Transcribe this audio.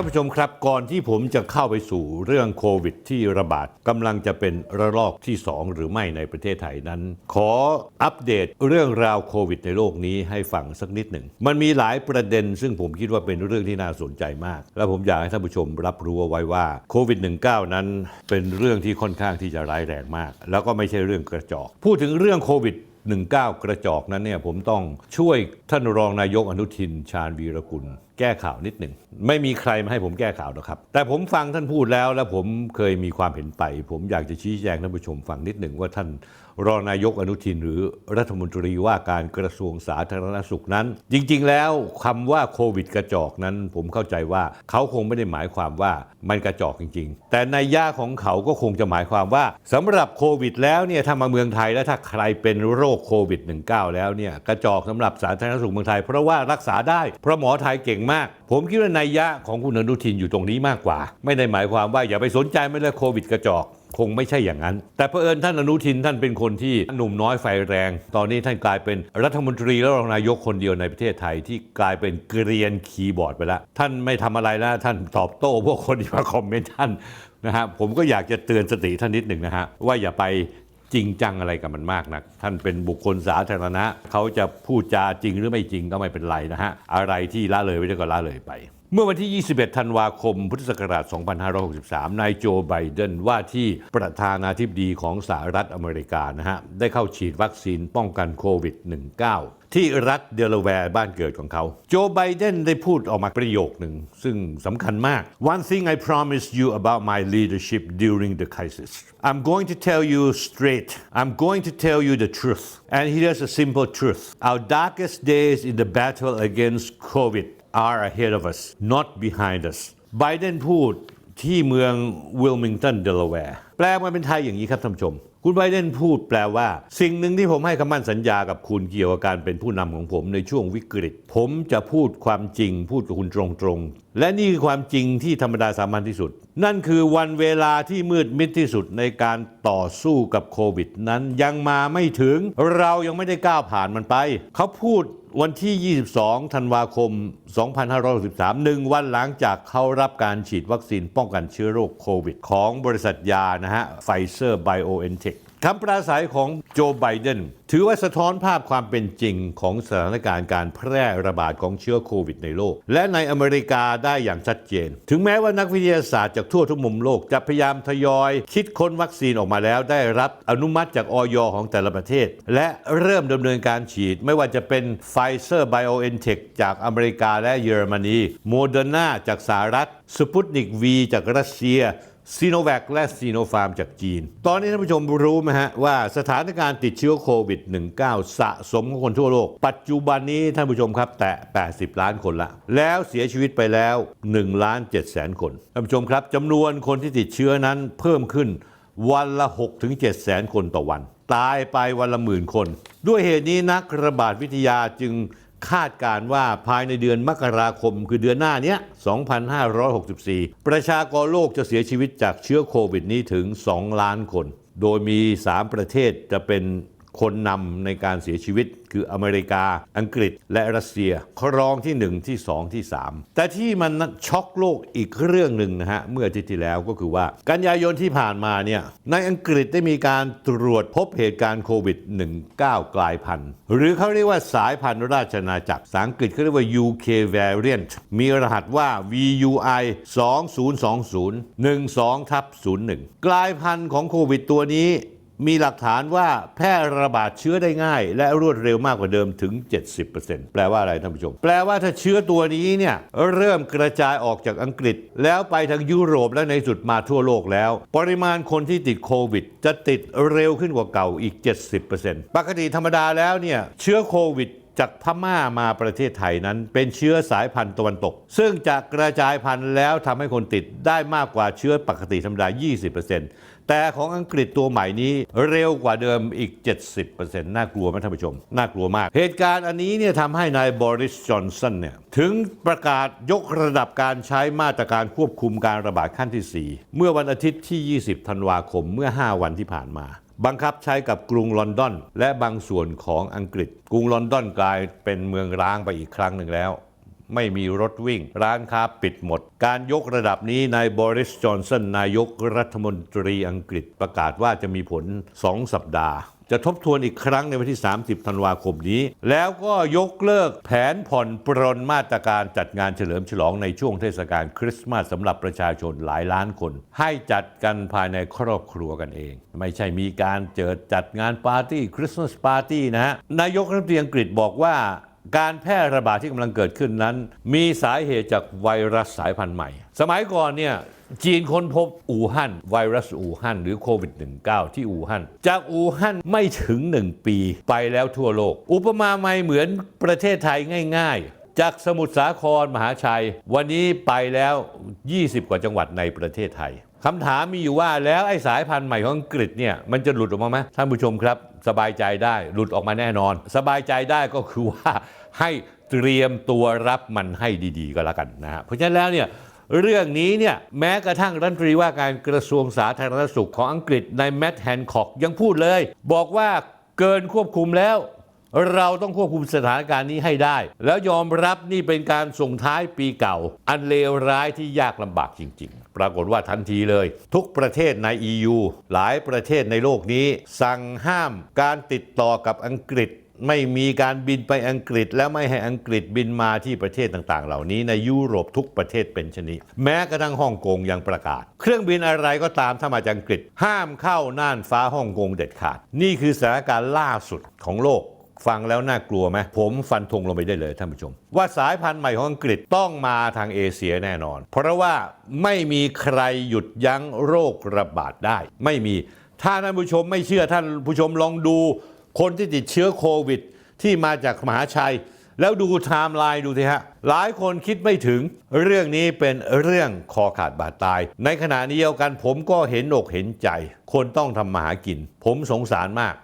านผู้ชมครับก่อนที่ผมจะเข้าไปสู่เรื่องโควิดที่ระบาดกำลังจะเป็นระลอกที่ 2 หรือไม่ในประเทศไทยนั้น ขออัปเดตเรื่องราวโควิดในโลกนี้ให้ฟังสักนิดหนึ่ง มันมีหลายประเด็น ซึ่งผมคิดว่าเป็นเรื่องที่น่าสนใจมาก และผมอยากให้ท่านผู้ชมรับรู้เอาไว้ว่าโควิด -19 นั้นเป็นเรื่องที่ค่อนข้างที่จะร้ายแรงมาก แล้วก็ไม่ใช่เรื่องกระจอก พูดถึงเรื่องโควิด19 กระจอกนั้นเนี่ยผมต้องช่วยท่านรองนายกอนุทินชาญวีรกุล แก้ข่าวนิดหนึ่ง ไม่มีใครมาให้ผมแก้ข่าวหรอกครับ แต่ผมฟังท่านพูดแล้ว แล้วผมเคยมีความเห็นไป ผมอยากจะชี้แจงท่านผู้ชมฟังนิดหนึ่งว่าท่านรองนายกอนุทินหรือรัฐมนตรีว่าการกระทรวงสาธารณสุขนั้น จริง ๆ แล้วคำว่าโควิดกระจอกนั้น ผมเข้าใจว่าเขาคงไม่ได้หมายความว่ามันกระจอกจริง ๆ แต่ในย่าของเขาก็คงจะหมายความว่าสำหรับโควิด แล้วเนี่ยถ้ามาเมืองไทยแล้วถ้าใครเป็นโรคโควิด -19 แล้วเนี่ยกระจอกสำหรับสาธารณสุขเมืองไทย เพราะว่ารักษาได้เพราะหมอไทยเก่งมาก ผมคิดว่านัยยะของคุณอนุทินอยู่ตรงนี้มากกว่า ไม่ได้หมายความว่าอย่าไปสนใจไม่เลยโควิดกระจอกคงไม่ใช่อย่างนั้น แต่เผอิญท่านอนุทินท่านเป็นคนที่หนุ่มน้อยไฟแรง ตอนนี้ท่านกลายเป็นรัฐมนตรีและรองนายกคนเดียวในประเทศไทยที่กลายเป็นเกรียนคีย์บอร์ดไปแล้ว ท่านไม่ทำอะไรแล้วท่านตอบโต้พวกคนที่มาคอมเมนต์ท่านนะฮะผมก็อยากจะเตือนสติท่านนิดหนึ่งนะฮะว่าอย่าไป จริงจังอะไรกับมันมากนักท่านเป็นบุคคลสาธารณะเขาจะพูดจาจริงหรือไม่จริงก็ไม่เป็นไรนะฮะอะไรที่ละเลยไว้ก็ละเลยไป เมื่อวันที่ 21 ธันวาคม พุทธศักราช 2563 นายโจ ไบเดน ว่าที่ประธานาธิบดีของสหรัฐอเมริกานะฮะ ได้เข้าฉีดวัคซีนป้องกันโควิด -19 ที่รัฐเดลาแวร์บ้านเกิดของเขา โจ ไบเดนได้พูดออกมาประโยคหนึ่ง ซึ่งสำคัญมาก One thing I promise you about my leadership during the crisis I'm going to tell you straight I'm going to tell you the truth and here's a simple truth our darkest days in the battle against COVID are ahead of us not behind us ไบเดนพูดที่เมืองวิลมิงตันเดลาแวร์แปลมาเป็นไทยอย่างนี้ครับท่านผู้ชม คุณไบเดนพูดแปลว่า สิ่งหนึ่งที่ผมให้คำมั่นสัญญากับคุณเกี่ยวกับการเป็นผู้นำของผมในช่วงวิกฤต ผมจะพูดความจริงพูดกับคุณตรงๆ และนี่คือความจริงที่ธรรมดาสามัญที่สุด นั่นคือวันเวลาที่มืดมิดที่สุดในการต่อสู้กับโควิด นั้นยังมาไม่ถึงเรายังไม่ได้ก้าวผ่านมันไป เขาพูดวันที่ 22 ธันวาคม 2563หนึ่งวันหลังจากเขารับการฉีดวัคซีนป้องกันเชื้อโรคโควิด ของบริษัทยานะฮะไฟเซอร์ไบโอเอนเทค คำปราศัยของโจไบเดนถือว่าสะท้อนภาพความเป็นจริงของสถานการณ์การแพร่ระบาดของเชื้อโควิดในโลก และในอเมริกาได้อย่างชัดเจน ถึงแม้ว่านักวิทยาศาสตร์จากทั่วทุกมุมโลกจะพยายามทยอย คิดค้นวัคซีนออกมาแล้วได้รับอนุมัติจากออยของแต่ละประเทศ และเริ่มดำเนินการฉีด ไม่ว่าจะเป็นไฟเซอร์ไบโอเอนเทคจากอเมริกาและเยอรมนีโมเดอร์นาจากสหรัฐสปุตนิกวีจากรัสเซีย ซีโนแวคและซีโนฟาร์มจากจีน ตอนนี้ท่านผู้ชมรู้ไหมฮะว่าสถานการณ์ติดเชื้อโควิด -19 สะสมของคนทั่วโลก ปัจจุบันนี้ท่านผู้ชมครับ แตะ 80 ล้านคนละ แล้วเสียชีวิตไปแล้ว1ล้าน7แสนคน ท่านผู้ชมครับจำนวนคนที่ติดเชื้อนั้นเพิ่มขึ้นวันละ6ถึง7แสนคนต่อวัน ตายไปวันละหมื่นคน ด้วยเหตุนี้นักระบาดวิทยาจึง คาดการว่าภายในเดือนมกราคมคือเดือนหน้านี้ 2564 ประชากรโลกจะเสียชีวิตจากเชื้อโควิดนี้ถึง 2 ล้านคน โดยมี 3 ประเทศจะเป็น คนนำในการเสียชีวิต คืออเมริกา อังกฤษ และรัสเซียครองที่ 1 ที่ 2 ที่ 3 แต่ที่มันช็อกโลกอีกเรื่องหนึ่งนะฮะ เมื่ออาทิตย์ที่แล้วก็คือว่า กันยายนที่ผ่านมาเนี่ยในอังกฤษได้มีการตรวจพบเหตุการณ์โควิด -19 กลายพันธุ์ หรือเขาเรียกว่าสายพันธุ์ราชนาจักรภาษาอังกฤษเขาเรียกว่า UK variant มีรหัสว่า VUI 2020 12ทับ01กลายพันธุ์ของโควิดตัวนี้ มีหลักฐานว่าแพร่ระบาดเชื้อได้ง่าย และรวดเร็วมากกว่าเดิมถึง 70%แปลว่าอะไรท่านผู้ชม แปลว่าถ้าเชื้อตัวนี้เนี่ยเริ่มกระจายออกจากอังกฤษ แล้วไปทางยุโรปและในสุดมาทั่วโลกแล้ว ปริมาณคนที่ติดโควิด จะติดเร็วขึ้นกว่าเก่าอีก 70%ปกติธรรมดาแล้วเนี่ยเชื้อโควิด จากพม่ามาประเทศไทยนั้น เป็นเชื้อสายพันธุ์ตะวันตก ซึ่งจะกระจายพันธุ์แล้วทำให้คนติดได้มากกว่าเชื้อปกติธรรมดา 20%แต่ของอังกฤษตัวใหม่นี้เร็วกว่าเดิมอีก 70%น่ากลัวไหมท่านผู้ชม น่ากลัวมาก เหตุการณ์อันนี้เนี่ยทำให้นายบริสจอนสันเนี่ยถึงประกาศยกระดับการใช้มาตรการควบคุมการระบาดขั้นที่ 4 เมื่อวันอาทิตย์ที่ 20 ธันวาคมเมื่อ 5 วันที่ผ่านมา บังคับใช้กับกรุงลอนดอน และบางส่วนของอังกฤษ กรุงลอนดอนกลายเป็นเมืองร้างไปอีกครั้งหนึ่งแล้ว ไม่มีรถวิ่ง ร้านค้าปิดหมด การยกระดับนี้นายบริสจอนสันนายกรัฐมนตรีอังกฤษประกาศว่าจะมีผล 2 สัปดาห์ จะทบทวนอีกครั้งในวันที่ 30 ธันวาคมนี้ แล้วก็ยกเลิกแผนผ่อนปรนมาตรการจัดงานเฉลิมฉลองในช่วงเทศกาลคริสต์มาสสำหรับประชาชนหลายล้านคน ให้จัดกันภายในครอบครัวกันเอง ไม่ใช่มีการเจิดจัดงานปาร์ตี้คริสต์มาสปาร์ตี้นะฮะนายกรัฐมนตรีอังกฤษบอกว่า การแพร่ระบาดที่กำลังเกิดขึ้นนั้น มีสาเหตุจากไวรัสสายพันธุ์ใหม่ สมัยก่อนเนี่ยจีนค้นพบอู่ฮั่นไวรัสอู่ฮั่นหรือโควิด -19 ที่อู่ฮั่นจากอู่ฮั่นไม่ถึง 1 ปีไปแล้วทั่วโลก อุปมาไม่เหมือนประเทศไทยง่าย ๆ จากสมุทรสาครมหาชัย วันนี้ไปแล้ว 20 กว่าจังหวัดในประเทศไทย คำถามมีอยู่ว่าแล้วไอ้สายพันธุ์ใหม่ของอังกฤษเนี่ยมันจะหลุดออกมาไหมท่านผู้ชมครับ สบายใจได้หลุดออกมาแน่นอน สบายใจได้ก็คือว่าให้เตรียมตัวรับมันให้ดีๆก็แล้วกันนะฮะเพราะฉะนั้นแล้วเนี่ยเรื่องนี้เนี่ยแม้กระทั่งรัฐมนตรีว่าการกระทรวงสาธารณสุขของอังกฤษในแมตต์แฮนคอกยังพูดเลย บอกว่าเกินควบคุมแล้ว เราต้องควบคุมสถานการณ์นี้ให้ได้ แล้วยอมรับนี่เป็นการส่งท้ายปีเก่า อันเลวร้ายที่ยากลำบากจริง ๆ ปรากฏว่าทันทีเลย ทุกประเทศใน EU หลายประเทศในโลกนี้ สั่งห้ามการติดต่อกับอังกฤษไม่มีการบินไปอังกฤษ และไม่ให้อังกฤษบินมาที่ประเทศต่างๆ เหล่านี้ในยุโรปทุกประเทศเป็นชนิดแม้กระทั่งฮ่องกงยังประกาศ เครื่องบินอะไรก็ตามถ้ามาจากอังกฤษ ห้ามเข้าน่านฟ้าฮ่องกงเด็ดขาด นี่คือสถานการณ์ล่าสุดของโลก ฟังแล้วน่ากลัวไหมผมฟันธงลงไปได้เลยท่านผู้ชม ว่าสายพันธุ์ใหม่ของอังกฤษต้องมาทางเอเชียแน่นอน เพราะว่าไม่มีใครหยุดยั้งโรคระบาดได้ ไม่มีถ้าท่านผู้ชมไม่เชื่อท่านผู้ชมลองดู คนที่ติดเชื้อโควิด ที่มาจากมหาชัย แล้วดูไทม์ไลน์ดูสิฮะ หลายคนคิดไม่ถึง เรื่องนี้เป็นเรื่องคอขาดบาดตาย ในขณะนี้เดียวกันผมก็เห็นอกเห็นใจ คนต้องทำมาหากิน ผมสงสารมาก